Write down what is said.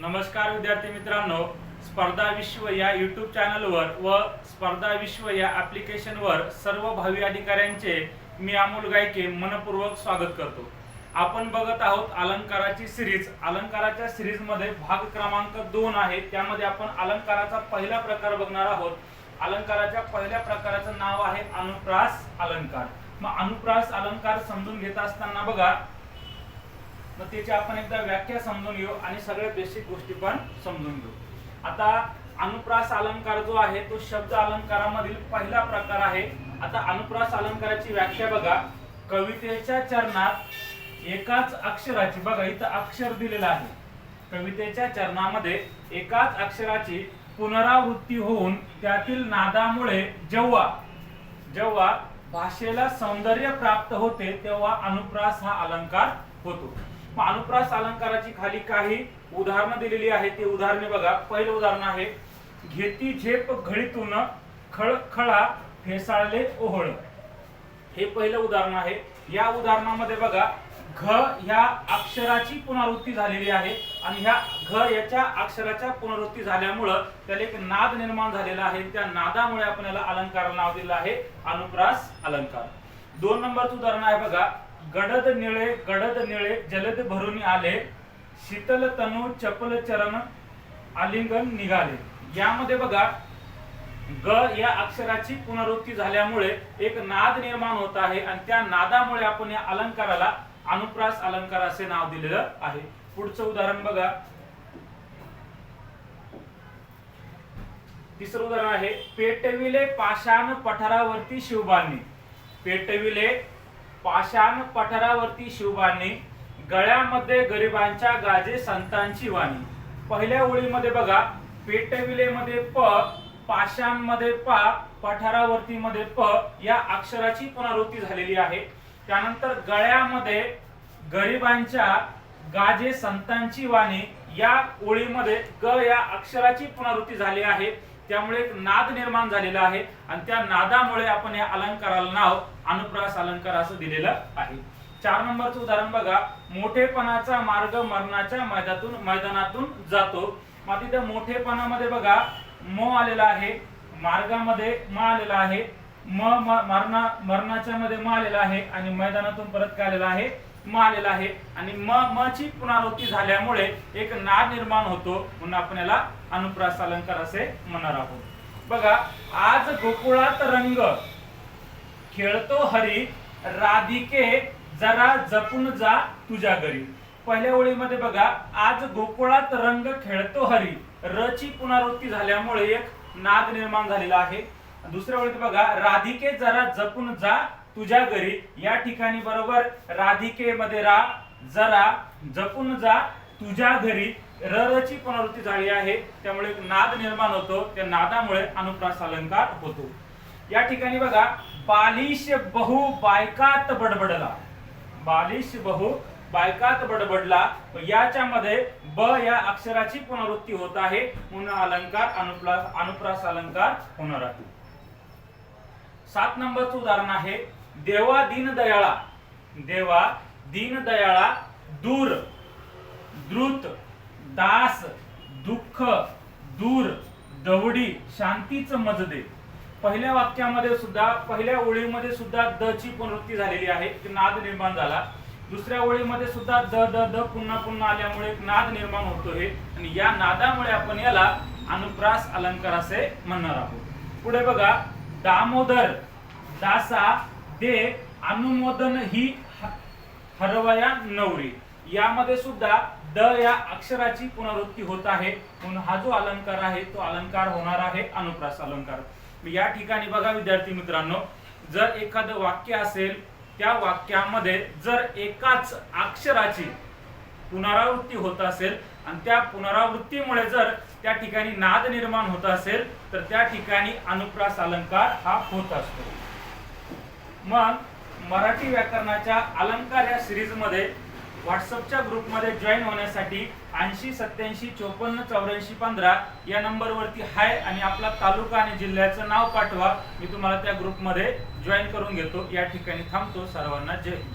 नमस्कार विद्यार्थी मित्रांनो स्पर्धा विश्व या यूट्यूब चॅनलवर व स्पर्धा विश्व या ॲप्लिकेशनवर सर्व भावी अधिकाऱ्यांचे मी अमोल गायके मनपूर्वक स्वागत करतो. आपण बघत आहोत अलंकाराची सिरीज अलंकाराच्या सिरीजमध्ये भाग क्रमांक दोन आहे. त्यामध्ये आपण अलंकाराचा पहिला प्रकार बघणार आहोत. अलंकाराच्या पहिल्या प्रकाराचं नाव आहे अनुप्रास अलंकार. मग अनुप्रास अलंकार समजून घेत असताना बघा मग त्याची आपण एकदा व्याख्या समजून घेऊ आणि सगळ्या बेसिक गोष्टी पण समजून घेऊ. आता अनुप्रास अलंकार जो आहे तो शब्द अलंकारामधील पहिला प्रकार आहे. आता अनुप्रास अलंकाराची व्याख्या बघा. कवितेच्या चरणात एकाच अक्षराची बघा इथं अक्षर दिलेलं आहे. कवितेच्या चरणामध्ये एकाच अक्षराची पुनरावृत्ती होऊन त्यातील नादामुळे जेव्हा जेव्हा भाषेला सौंदर्य प्राप्त होते तेव्हा अनुप्रास हा अलंकार होतो. अनुप्रास अलंकाराची खाली काही उदाहरणं दिलेली आहेत. ती उदाहरणे बघा. पहिलं उदाहरण आहे घेती झेप घळीतून खळखळा फेसाळले ओहळ. हे पहिलं उदाहरण आहे. या उदाहरणामध्ये बघा घ ह्या अक्षराची पुनरावृत्ती झालेली आहे आणि ह्या घ याच्या अक्षराच्या पुनरावृत्ती झाल्यामुळं त्याला एक नाद निर्माण झालेला आहे. त्या नादामुळे आपण याला अलंकार नाव दिलं आहे. अनुप्रास अलंकार. दोन नंबरचं उदाहरण आहे बघा. गडद निळे गडद निळे जलद भरून आले शीतल तनु चपल चरण आलिंगन निघाले. यामध्ये बघा ग या अक्षराची पुनरावृत्ती झाल्यामुळे एक नाद निर्माण होत आहे आणि त्या नादामुळे आपण या अलंकाराला अनुप्रास अलंकार असे नाव दिलेलं आहे. पुढचं उदाहरण बघा. तिसरं उदाहरण आहे पेटविले पाषाण पठारावरती शिवबांनी. पेटविले पाषाण पठारावरती शिवबांनी गळ्यामध्ये गरिबांच्या गाजे संतांची वाणी. पहिल्या ओळीमध्ये बघा पेटविलेमध्ये प पाषाणमध्ये पा पठारावरती मध्ये प या अक्षराची पुनरावृत्ती झालेली आहे. त्यानंतर गळ्यामध्ये गरिबांच्या गाजे संतांची वाणी या ओळीमध्ये ग या अक्षराची पुनरावृत्ती झाली आहे. त्यामुळे एक नाद निर्माण झालेला आहे आणि त्या नादामुळे आपण या अलंकाराला नाव अनुप्रास अलंकार असं दिलेलं आहे. चार नंबरचं उदाहरण बघा. मोठेपणाचा मार्ग मरणाच्या मैदातून मैदानातून जातो. मग तिथे मोठेपणामध्ये बघा. म आलेला आहे. मार्गामध्ये म आलेला आहे. म- मरणा मरणाच्या मध्ये म आलेला आहे आणि मैदानातून परत काय आलेला आहे? म आलेला आहे. आणि म म ची पुनरावृत्ती झाल्यामुळे एक नाद निर्माण होतो. म्हणून आपण याला अनुप्रास अलंकार असे म्हणणार आहोत. बघा आज गोकुळात रंग खेळतो हरी राधिके जरा जपून जा तुझ्या घरी. पहिल्या ओळीमध्ये बघा आज गोकुळात रंग खेळतो हरी र ची पुनरावृत्ती झाल्यामुळे एक नाद निर्माण झालेला आहे. दुसऱ्या ओळीत बघा राधिके जरा जपून जा तुझ्या घरी. या ठिकाणी बरोबर राधिकेमध्ये रा जरा जपून जा. तुझ्या घरी रची पुनरावृत्ती झाली आहे. त्यामुळे एक नाद निर्माण होतो. त्या नादामुळे अनुप्रास अलंकार होतो. या ठिकाणी बघा बालिश बहु बायकात बडबडला. बालिश बहु बायकात बडबडला. याच्यामध्ये ब या अक्षराची पुनरावृत्ती होत आहे. म्हणून अलंकार अनुप्रास अनुप्रास अलंकार होणार आहे. सात नंबरचं उदाहरण आहे. देवा दीनदयाळा देवा दीनदयाळा दूर. द्रुत दास दुःख दूर दवडी शांतीच मजदे पहिल्या वाक्यामध्ये सुद्धा पहिल्या ओळीमध्ये सुद्धा द ची पुनरुक्ती झालेली आहे. नाद निर्माण झाला. दुसऱ्या ओळीमध्ये सुद्धा द द द पुन्हा पुन्हा आल्यामुळे एक नाद निर्माण होतो हे. आणि या नादामुळे आपण याला अनुप्रास अलंकार असे म्हणणार आहोत. पुढे बघा दामोदर दासा दे अनुमोदन ही हरवया नवरी. यामध्ये सुद्धा द या अक्षराची पुनरावृत्ती होत आहे. म्हणून हा जो अलंकार आहे तो अलंकार होणार आहे अनुप्रास अलंकार. या ठिकाणी बघा विद्यार्थी मित्रांनो जर एखादं वाक्य असेल त्या वाक्यामध्ये जर एकाच अक्षराची पुनरावृत्ती होत असेल आणि त्या पुनरावृत्तीमुळे जर त्या ठिकाणी नाद निर्माण होत असेल तर त्या ठिकाणी अनुप्रास अलंकार हा होत असतो. मग मराठी व्याकरणाच्या अलंकार या सिरीजमध्ये व्हॉट्सअपच्या ग्रुपमध्ये जॉईन होण्यासाठी ऐंशी सत्याऐंशी चोपन्न चौऱ्याऐंशी पंधरा या नंबरवरती हाय आणि आपला तालुका आणि जिल्ह्याचं नाव पाठवा. मी तुम्हाला त्या ग्रुपमध्ये जॉईन करून घेतो. या ठिकाणी थांबतो. सर्वांना जय हिंद.